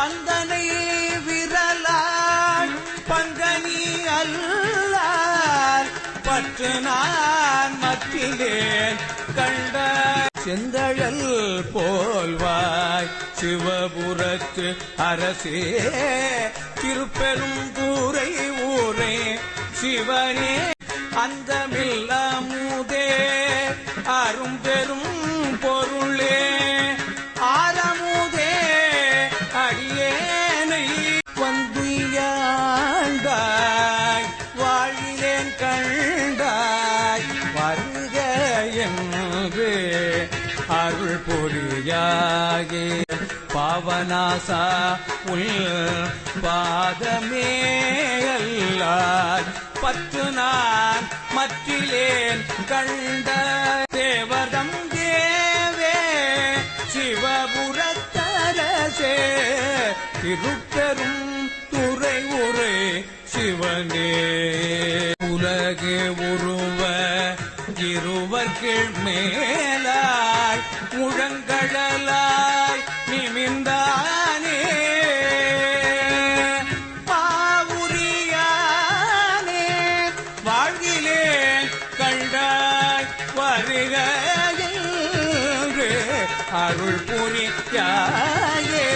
பந்தனை விரலாள் பங்கனி அல்லார் பற்று நான் மத்திலேன் கண்ட செந்தழல் போல்வாய் சிவபுரத்து அரசே திருப்பெரும் கூரை ஊரே சிவனே அந்தமில்லமுதே அரும்பெரும் பொருளே. அடியேனை வந்தியாண்டாய் வாழிலேன் கண்டாய் வருக என்று அருள் பொறியாகே பாவனாசா உள் பாதமே அல்லால் பத்து நான் மற்றிலேன் கண்ட தேவதம் தேவே சிவபுரத்தரசே தரும் துறை உரை சிவனே. உலகு உருவ இருவர்கள் மேலாய் முழங்கடலாய் நிமிந்தானே பாவுரியானே வாழ்கிலே கண்டாய் வருகையில் அருள் புரியாய்.